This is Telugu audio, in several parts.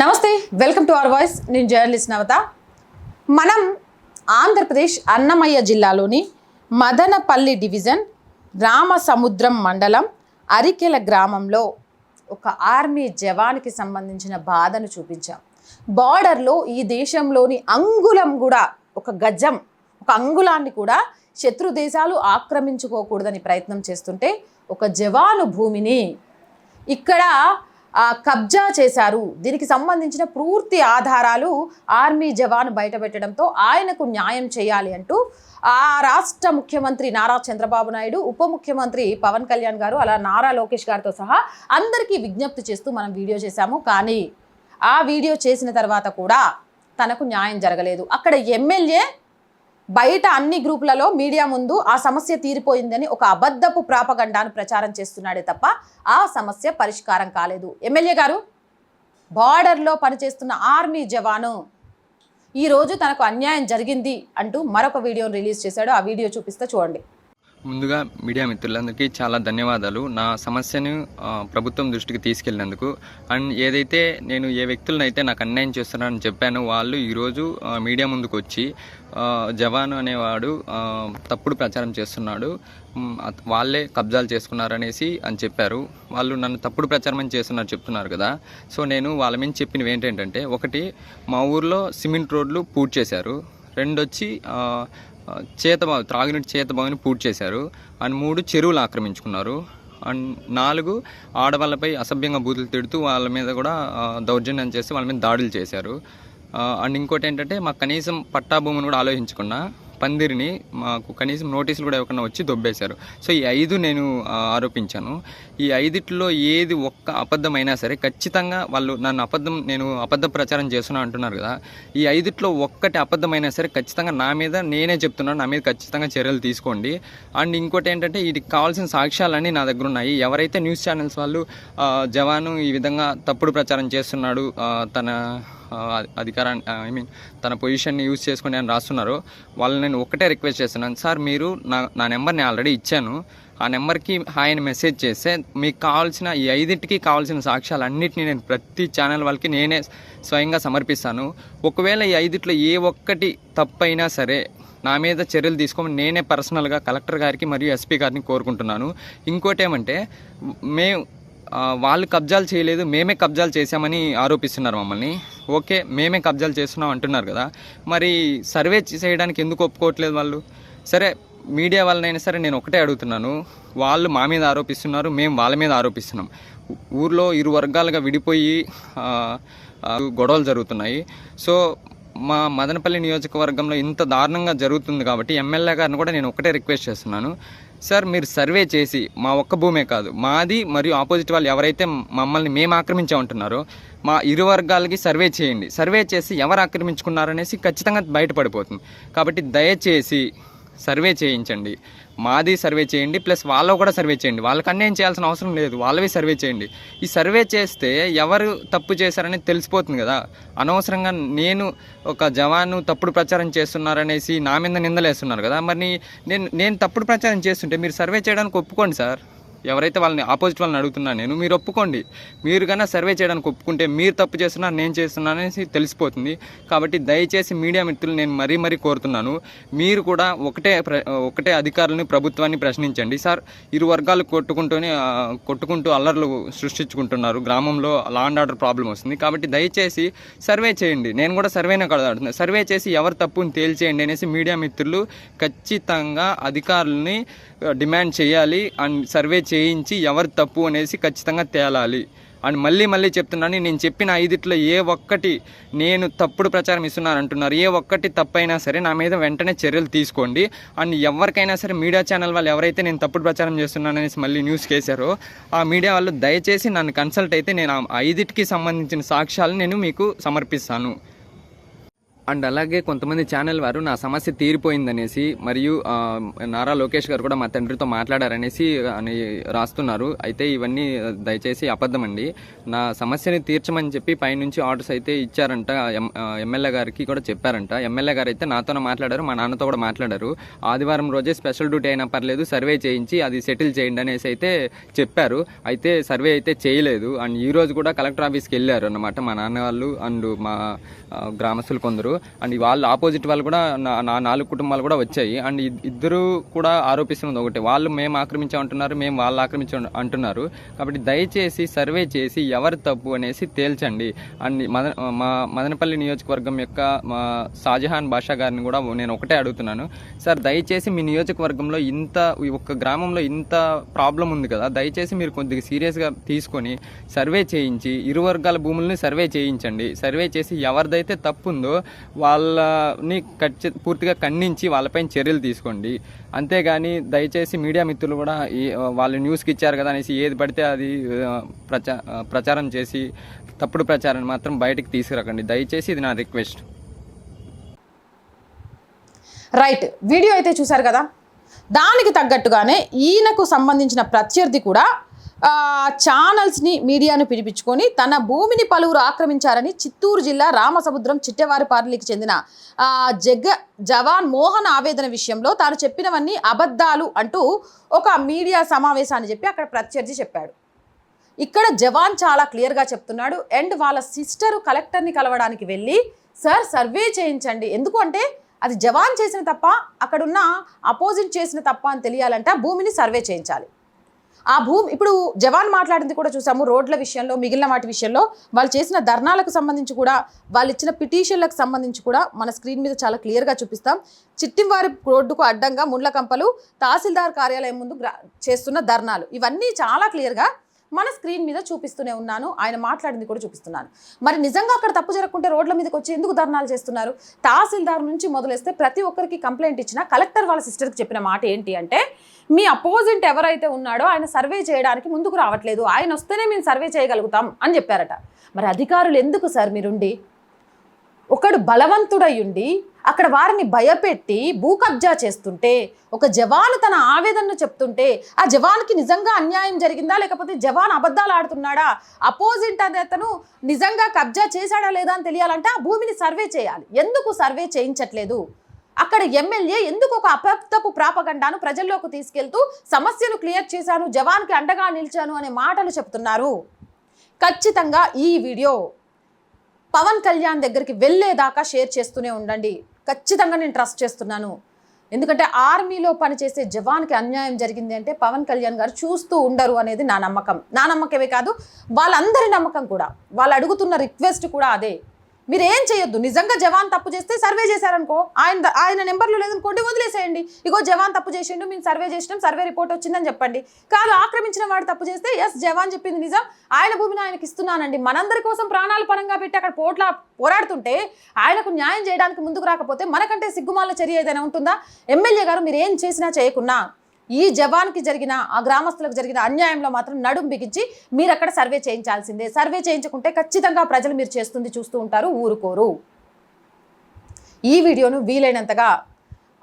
నమస్తే వెల్కమ్ టు అవర్ వాయిస్. నేను జర్నలిస్ట్ నవత. మనం ఆంధ్రప్రదేశ్ అన్నమయ్య జిల్లాలోని మదనపల్లి డివిజన్ రామసముద్రం మండలం అరికెల గ్రామంలో ఒక ఆర్మీ జవాన్కి సంబంధించిన బాధను చూపించాం. బార్డర్లో ఈ దేశంలోని అంగుళం కూడా ఒక గజం ఒక అంగుళాన్ని కూడా శత్రు దేశాలు ఆక్రమించుకోకూడదని ప్రయత్నం చేస్తుంటే ఒక జవాను భూమిని ఇక్కడ కబ్జా చేశారు. దీనికి సంబంధించిన పూర్తి ఆధారాలు ఆర్మీ జవాన్ బయటపెట్టడంతో ఆయనకు న్యాయం చేయాలి అంటూ ఆ రాష్ట్ర ముఖ్యమంత్రి నారా చంద్రబాబు నాయుడు ఉప ముఖ్యమంత్రి పవన్ కళ్యాణ్ గారు అలా నారా లోకేష్ గారితో సహా అందరికీ విజ్ఞప్తి చేస్తూ మనం వీడియో చేశాము. కానీ ఆ వీడియో చేసిన తర్వాత కూడా తనకు న్యాయం జరగలేదు. అక్కడ ఎమ్మెల్యే బయట అన్ని గ్రూపులలో మీడియా ముందు ఆ సమస్య తీరిపోయిందని ఒక అబద్ధపు ప్రాపగండాను ప్రచారం చేస్తున్నాడే తప్ప ఆ సమస్య పరిష్కారం కాలేదు. ఎమ్మెల్యే గారు బార్డర్లో పనిచేస్తున్న ఆర్మీ జవాను ఈరోజు తనకు అన్యాయం జరిగింది అంటూ మరొక వీడియోను రిలీజ్ చేశాడు. ఆ వీడియో చూపిస్తే చూడండి. ముందుగా మీడియా మిత్రులందరికీ చాలా ధన్యవాదాలు. నా సమస్యను ప్రభుత్వం దృష్టికి తీసుకెళ్ళినందుకు. అండ్ ఏదైతే నేను ఏ వ్యక్తులను అయితే నాకు అన్యాయం చేస్తున్నానని చెప్పాను వాళ్ళు ఈరోజు మీడియా ముందుకు వచ్చి జవాను జవాన్ అనేవాడు తప్పుడు ప్రచారం చేస్తున్నాడు. వాళ్ళే కబ్జాలు చేసుకున్నారనేసి అని చెప్పారు. వాళ్ళు నన్ను తప్పుడు ప్రచారం అని చేస్తున్నారు చెప్తున్నారు కదా. సో నేను వాళ్ళ మీద చెప్పినవి ఏంటంటే ఒకటి మా ఊర్లో సిమెంట్ రోడ్లు పూర్తి చేశారు. రెండొచ్చి చేతబావి త్రాగునీటి చేతబావిని పూర్తి చేశారు. అండ్ మూడు చెరువులు ఆక్రమించుకున్నారు. అండ్ నాలుగు ఆడవాళ్ళపై అసభ్యంగా బూతులు తిడుతూ వాళ్ళ మీద కూడా దౌర్జన్యం చేసి వాళ్ళ మీద దాడులు చేశారు. అండ్ ఇంకోటి ఏంటంటే మాకు కనీసం పట్టా భూమిని కూడా ఆలోచించకుండా పందిరిని మాకు కనీసం నోటీసులు కూడా ఎవరికైనా వచ్చి దొబ్బేశారు. సో ఈ ఐదు నేను ఆరోపించాను. ఈ ఐదిట్లో ఏది ఒక్క అబద్ధమైనా సరే ఖచ్చితంగా వాళ్ళు నన్ను అబద్ధం నేను అబద్ధ ప్రచారం చేస్తున్నా అంటున్నారు కదా ఈ ఐదిట్లో ఒక్కటి అబద్ధమైనా సరే ఖచ్చితంగా నా మీద నేనే చెప్తున్నాను నా మీద ఖచ్చితంగా చర్యలు తీసుకోండి. అండ్ ఇంకోటి ఏంటంటే వీటికి కావాల్సిన సాక్ష్యాలన్నీ నా దగ్గర ఉన్నాయి. ఎవరైతే న్యూస్ ఛానల్స్ వాళ్ళు జవాను ఈ విధంగా తప్పుడు ప్రచారం చేస్తున్నాడు తన అధికారాన్ని ఐ మీన్ తన పొజిషన్ని యూజ్ చేసుకుని అని రాస్తున్నారు. వాళ్ళని నేను ఒకటే రిక్వెస్ట్ చేస్తున్నాను. సార్ మీరు నా నా నెంబర్ని ఆల్రెడీ ఇచ్చాను. ఆ నెంబర్కి ఆయన మెసేజ్ చేస్తే మీకు కావాల్సిన ఈ ఐదింటికి కావాల్సిన సాక్ష్యాలు అన్నింటినీ నేను ప్రతి ఛానల్ వాళ్ళకి నేనే స్వయంగా సమర్పిస్తాను. ఒకవేళ ఈ ఐదిట్లో ఏ ఒక్కటి తప్పైనా సరే నా మీద చర్యలు తీసుకోమని నేనే పర్సనల్గా కలెక్టర్ గారికి మరియు ఎస్పీ గారిని కోరుకుంటున్నాను. ఇంకోటి ఏమంటే మేము వాళ్ళు కబ్జాలు చేయలేదు మేమే కబ్జాలు చేశామని ఆరోపిస్తున్నారు మమ్మల్ని. ఓకే మేమే కబ్జాలు చేస్తున్నాం అంటున్నారు కదా. మరి సర్వే చేయడానికి ఎందుకు ఒప్పుకోవట్లేదు వాళ్ళు? సరే మీడియా వాళ్ళనైనా సరే నేను ఒకటే అడుగుతున్నాను. వాళ్ళు మా మీద ఆరోపిస్తున్నారు మేము వాళ్ళ మీద ఆరోపిస్తున్నాం. ఊర్లో ఇరు వర్గాలుగా విడిపోయి గొడవలు జరుగుతున్నాయి. సో మా మదనపల్లి నియోజకవర్గంలో ఇంత దారుణంగా జరుగుతుంది కాబట్టి ఎమ్మెల్యే గారిని కూడా నేను ఒకటే రిక్వెస్ట్ చేస్తున్నాను. సార్ మీరు సర్వే చేసి మా ఒక్క భూమే కాదు మాది మరియు ఆపోజిట్ వాళ్ళు ఎవరైతే మమ్మల్ని మేము ఆక్రమించామంటున్నారో మా ఇరు వర్గాలకి సర్వే చేయండి. సర్వే చేసి ఎవరు ఆక్రమించుకున్నారనేసి ఖచ్చితంగా బయటపడిపోతుంది. కాబట్టి దయచేసి సర్వే చేయించండి. మాది సర్వే చేయండి ప్లస్ వాళ్ళకు కూడా సర్వే చేయండి. వాళ్ళకి ఏం చేయాల్సిన అవసరం లేదు వాళ్ళవి సర్వే చేయండి. ఈ సర్వే చేస్తే ఎవరు తప్పు చేశారనేది తెలిసిపోతుంది కదా. అనవసరంగా నేను ఒక జవాను తప్పుడు ప్రచారం చేస్తున్నారనేసి నా మీద నిందలేస్తున్నారు కదా. మరి నీ- నేను నేను తప్పుడు ప్రచారం చేస్తుంటే మీరు సర్వే చేయడానికి ఒప్పుకోండి సార్. ఎవరైతే వాళ్ళని ఆపోజిట్ వాళ్ళని అడుగుతున్నాను నేను మీరు ఒప్పుకోండి. మీరు కన్నా సర్వే చేయడానికి ఒప్పుకుంటే మీరు తప్పు చేస్తున్నారు నేను చేస్తున్నాను అనేసి తెలిసిపోతుంది. కాబట్టి దయచేసి మీడియా మిత్రులు నేను మరీ మరీ కోరుతున్నాను. మీరు కూడా ఒకటే ప్ర- ఒకటే అధికారులని ప్రభుత్వాన్ని ప్రశ్నించండి. సార్ ఇరు వర్గాలు కొట్టుకుంటూనే కొట్టుకుంటూ అల్లర్లు సృష్టించుకుంటున్నారు. గ్రామంలో లా అండ్ ఆర్డర్ ప్రాబ్లం వస్తుంది. కాబట్టి దయచేసి సర్వే చేయండి. నేను కూడా సర్వేనే కడదాడుతున్నాను సర్వే చేసి ఎవరు తప్పుని తేల్చేయండి అనేసి మీడియా మిత్రులు ఖచ్చితంగా అధికారులని డిమాండ్ చేయాలి. అండ్ సర్వే చేయించి ఎవరు తప్పు అనేసి ఖచ్చితంగా తేలాలి. అండ్ మళ్ళీ మళ్ళీ చెప్తున్నాను నేను చెప్పిన ఐదిట్లో ఏ ఒక్కటి నేను తప్పుడు ప్రచారం ఇస్తున్నాను అంటున్నారు. ఏ ఒక్కటి తప్పైనా సరే నా మీద వెంటనే చర్యలు తీసుకోండి. అండ్ ఎవరికైనా సరే మీడియా ఛానల్ వాళ్ళు ఎవరైతే నేను తప్పుడు ప్రచారం చేస్తున్నాననేసి మళ్ళీ న్యూస్ కేసారో ఆ మీడియా వాళ్ళు దయచేసి నన్ను కన్సల్ట్ అయితే నేను ఆ ఐదిటికి సంబంధించిన సాక్ష్యాలు నేను మీకు సమర్పిస్తాను. అండ్ అలాగే కొంతమంది ఛానల్ వారు నా సమస్య తీరిపోయిందనేసి మరియు నారా లోకేష్ గారు కూడా మా తండ్రితో మాట్లాడారనేసి అని రాస్తున్నారు. అయితే ఇవన్నీ దయచేసి అబద్ధమండి. నా సమస్యని తీర్చమని చెప్పి పైనుంచి ఆర్డర్స్ అయితే ఇచ్చారంట. ఎం- ఎమ్మెల్యే గారికి కూడా చెప్పారంట. ఎమ్మెల్యే గారు అయితే నాతోనే మాట్లాడారు మా నాన్నతో కూడా మాట్లాడారు. ఆదివారం రోజే స్పెషల్ డ్యూటీ అయినా పర్లేదు సర్వే చేయించి అది సెటిల్ చేయండి అనేసి అయితే చెప్పారు. అయితే సర్వే అయితే చేయలేదు. అండ్ ఈ రోజు కూడా కలెక్టర్ ఆఫీస్కి వెళ్ళారు అన్నమాట మా నాన్న వాళ్ళు అండ్ మా గ్రామస్తులు కొందరు. అండ్ వాళ్ళ ఆపోజిట్ వాళ్ళు కూడా నా నా నాలుగు కుటుంబాలు కూడా వచ్చాయి. అండ్ ఇద్దరు కూడా ఆరోపిస్తున్నది ఒకటి. వాళ్ళు మేము ఆక్రమించామంటున్నారు మేము వాళ్ళు ఆక్రమించ అంటున్నారు. కాబట్టి దయచేసి సర్వే చేసి ఎవరు తప్పు అనేసి తేల్చండి. అండ్ మద మా మదనపల్లి నియోజకవర్గం యొక్క మా షాజహాన్ బాషా గారిని కూడా నేను ఒకటే అడుగుతున్నాను. సార్ దయచేసి మీ నియోజకవర్గంలో ఇంత ఒక గ్రామంలో ఇంత ప్రాబ్లం ఉంది కదా దయచేసి మీరు కొద్దిగా సీరియస్గా తీసుకొని సర్వే చేయించి ఇరు వర్గాల భూముల్ని సర్వే చేయించండి. సర్వే చేసి ఎవరిదైతే తప్పు ఉందో వాళ్ళని ఖచ్చి పూర్తిగా ఖండించి వాళ్ళపైన చర్యలు తీసుకోండి. అంతేగాని దయచేసి మీడియా మిత్రులు కూడా ఈ వాళ్ళు న్యూస్కి ఇచ్చారు కదా అనేసి ఏది పడితే అది ప్రచా ప్రచారం చేసి తప్పుడు ప్రచారాన్ని మాత్రం బయటకు తీసుకురాకండి. దయచేసి ఇది నా రిక్వెస్ట్. రైట్. వీడియో అయితే చూశారు కదా? దానికి తగ్గట్టుగానే ఈయనకు సంబంధించిన ప్రత్యర్థి కూడా ఛానల్స్ని మీడియాను పిలిపించుకొని తన భూమిని పలువురు ఆక్రమించారని చిత్తూరు జిల్లా రామసముద్రం చిట్టెవారిపార్లికి చెందిన జగ్గ జగ జవాన్ మోహన్ ఆవేదన విషయంలో తాను చెప్పినవన్నీ అబద్ధాలు అంటూ ఒక మీడియా సమావేశాన్ని చెప్పి అక్కడ ప్రత్యర్థి చెప్పాడు. ఇక్కడ జవాన్ చాలా క్లియర్గా చెప్తున్నాడు. అండ్ వాళ్ళ సిస్టరు కలెక్టర్ని కలవడానికి వెళ్ళి సార్ సర్వే చేయించండి. ఎందుకు అంటే అది జవాన్ చేసిన తప్ప అక్కడున్న అపోజిట్ చేసిన తప్ప అని తెలియాలంటే భూమిని సర్వే చేయించాలి. ఆ భూమి ఇప్పుడు జవాన్ మాట్లాడింది కూడా చూసాము రోడ్ల విషయంలో మిగిలిన వాటి విషయంలో వాళ్ళు చేసిన ధర్నాలకు సంబంధించి కూడా వాళ్ళు ఇచ్చిన పిటిషన్లకు సంబంధించి కూడా మన స్క్రీన్ మీద చాలా క్లియర్గా చూపిస్తాం. చిట్టింవారి రోడ్డుకు అడ్డంగా ముండ్లకంపలు తహసీల్దార్ కార్యాలయం ముందు గ్రా- చేస్తున్న ధర్నాలు. ఇవన్నీ చాలా క్లియర్గా మన స్క్రీన్ మీద చూపిస్తూనే ఉన్నాను. ఆయన మాట్లాడింది కూడా చూపిస్తున్నాను. మరి నిజంగా అక్కడ తప్పు జరగకుంటే రోడ్ల మీదకి వచ్చి ఎందుకు ధర్నాలు చేస్తున్నారు? తహసీల్దార్ నుంచి మొదలేస్తే ప్రతి ఒక్కరికి కంప్లైంట్ ఇచ్చినా కలెక్టర్ వాళ్ళ సిస్టర్కి చెప్పిన మాట ఏంటి అంటే మీ అపోజిట్ ఎవరైతే ఉన్నాడో ఆయన సర్వే చేయడానికి ముందుకు రావట్లేదు. ఆయన వస్తేనే మేము సర్వే చేయగలుగుతాం అని చెప్పారట. మరి అధికారులు ఎందుకు సార్ మీరుండి? ఒకడు బలవంతుడయ్యుండి అక్కడ వారిని భయపెట్టి భూ కబ్జా చేస్తుంటే ఒక జవాను తన ఆవేదనను చెప్తుంటే ఆ జవాన్కి నిజంగా అన్యాయం జరిగిందా? లేకపోతే జవాన్ అబద్ధాలు ఆడుతున్నాడా? అపోజిట్ అనే అతను నిజంగా కబ్జా చేశాడా లేదా అని తెలియాలంటే ఆ భూమిని సర్వే చేయాలి. ఎందుకు సర్వే చేయించట్లేదు? అక్కడ ఎమ్మెల్యే ఎందుకు ఒక అపప్తపు ప్రాపగండాను ప్రజల్లోకి తీసుకెళ్తూ సమస్యను క్లియర్ చేశాను జవాన్కి అండగా నిలిచాను అనే మాటలు చెప్తున్నారు? ఖచ్చితంగా ఈ వీడియో పవన్ కళ్యాణ్ దగ్గరికి వెళ్ళేదాకా షేర్ చేస్తూనే ఉండండి. ఖచ్చితంగా నేను ట్రస్ట్ చేస్తున్నాను. ఎందుకంటే ఆర్మీలో పనిచేసే జవాన్కి అన్యాయం జరిగింది అంటే పవన్ కళ్యాణ్ గారు చూస్తూ ఉండరు అనేది నా నమ్మకం. నా నమ్మకమే కాదు వాళ్ళందరి నమ్మకం కూడా. వాళ్ళు అడుగుతున్న రిక్వెస్ట్ కూడా అదే. మీరు ఏం చేయొద్దు? నిజంగా జవాన్ తప్పు చేస్తే సర్వే చేశారనుకో ఆయన ఆయన నెంబర్లు లేదనుకోండి వదిలేసేయండి. ఇగో జవాన్ తప్పు చేసిండు మేము సర్వే చేసినాం సర్వే రిపోర్ట్ వచ్చిందని చెప్పండి. కాదు ఆక్రమించిన వాడు తప్పు చేస్తే ఎస్ జవాన్ చెప్పింది నిజం ఆయన భూమిని ఆయనకి ఇస్తున్నానండి. మనందరి కోసం ప్రాణాలు పరంగా పెట్టి అక్కడ పోట్ల పోరాడుతుంటే ఆయనకు న్యాయం చేయడానికి ముందుకు రాకపోతే మనకంటే సిగ్గుమాల చర్య ఏదైనా ఉంటుందా? ఎమ్మెల్యే గారు మీరు ఏం చేసినా చేయకున్నా. ఈ జవాన్కి జరిగిన ఆ గ్రామస్తులకు జరిగిన అన్యాయంలో మాత్రం నడుం బిగించి మీరు అక్కడ సర్వే చేయించాల్సిందే. సర్వే చేయించకుంటే ఖచ్చితంగా ప్రజలు మీరు చేస్తుంది చూస్తూ ఉంటారు ఊరుకోరు. ఈ వీడియోను వీలైనంతగా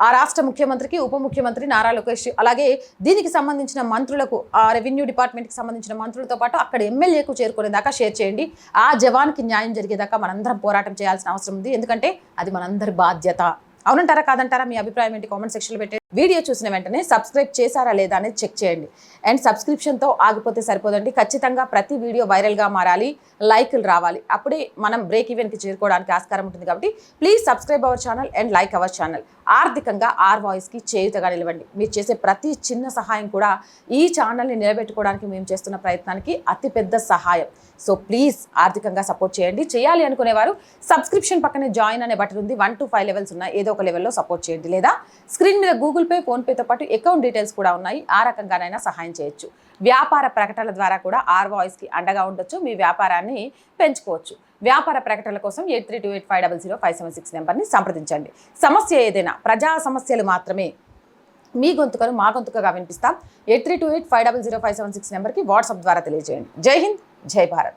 ఆ రాష్ట్ర ముఖ్యమంత్రికి ఉప ముఖ్యమంత్రి నారా లోకేష్ అలాగే దీనికి సంబంధించిన మంత్రులకు ఆ రెవెన్యూ డిపార్ట్మెంట్కి సంబంధించిన మంత్రులతో పాటు అక్కడ ఎమ్మెల్యేకు చేరుకునేదాకా షేర్ చేయండి. ఆ జవాన్కి న్యాయం జరిగేదాకా మనందరం పోరాటం చేయాల్సిన అవసరం ఉంది. ఎందుకంటే అది మనందరి బాధ్యత. అవునంటారా కాదంటారా? మీ అభిప్రాయం ఏంటి? కామెంట్ సెక్షన్లో పెట్టి వీడియో చూసిన వెంటనే సబ్స్క్రైబ్ చేశారా లేదా అనేది చెక్ చేయండి. అండ్ సబ్స్క్రిప్షన్తో ఆగిపోతే సరిపోదండి. ఖచ్చితంగా ప్రతి వీడియో వైరల్గా మారాలి. లైక్లు రావాలి. అప్పుడే మనం బ్రేక్ ఈవెన్కి చేరుకోవడానికి ఆస్కారం ఉంటుంది కాబట్టి please subscribe our channel and like our channel. ఆర్థికంగా ఆర్ వాయిస్కి చేయుతగా నిలవండి. మీరు చేసే ప్రతి చిన్న సహాయం కూడా ఈ ఛానల్ని నిలబెట్టుకోవడానికి మేము చేస్తున్న ప్రయత్నానికి అతిపెద్ద సహాయం. సో ప్లీజ్ ఆర్థికంగా సపోర్ట్ చేయండి. చేయాలి అనుకునేవారు సబ్స్క్రిప్షన్ పక్కనే జాయిన్ అనే బటన్ ఉంది. వన్ టు ఫైవ్ లెవెల్స్ ఉన్నాయి. ఏదో ఒక లెవెల్లో సపోర్ట్ చేయండి. లేదా స్క్రీన్ మీద గూగుల్ పే ఫోన్పేతో పాటు అకౌంట్ డీటెయిల్స్ కూడా ఉన్నాయి. ఆ రకంగానైనా సహాయం చేయొచ్చు. వ్యాపార ప్రకటనల ద్వారా కూడా ఆర్ వాయిస్కి అండగా ఉండొచ్చు మీ వ్యాపారాన్ని పెంచుకోవచ్చు. వ్యాపార ప్రకటనల కోసం eight three two eight five double zero five seven six నెంబర్ని సంప్రదించండి. సమస్య ఏదైనా ప్రజా సమస్యలు మాత్రమే మీ గొంతుకను మా గొంతుకగా వినిపిస్తాం. Eight three two eight five double zero five seven six నెంబర్కి వాట్సాప్ ద్వారా తెలియజేయండి. జై హింద్ జై భారత్.